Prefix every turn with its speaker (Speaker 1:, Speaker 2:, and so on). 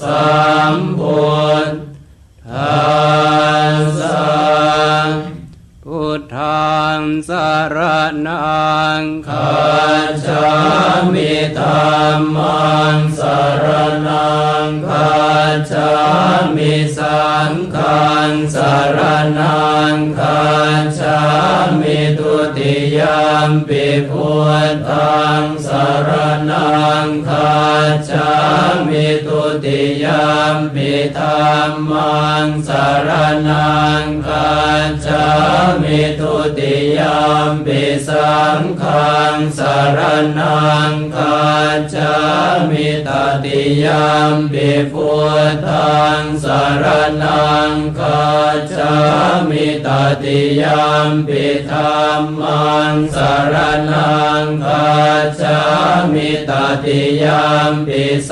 Speaker 1: สัมพุทธัสสะพุทธังสารนังคัจฉามิธัมมังสารนังคัจฉามิสังฆังสารนังคัจฉา มิทุติยามปิพุทธังสารนังคาจามิทุติยามปิธรรมังสารนังคา มิทุติยามปิสังฆังสารนังคัจามิตติยามปิพุทธังสารนังคัจามิตติยามปิธรรมังสารนังคัจามิตติยามปิ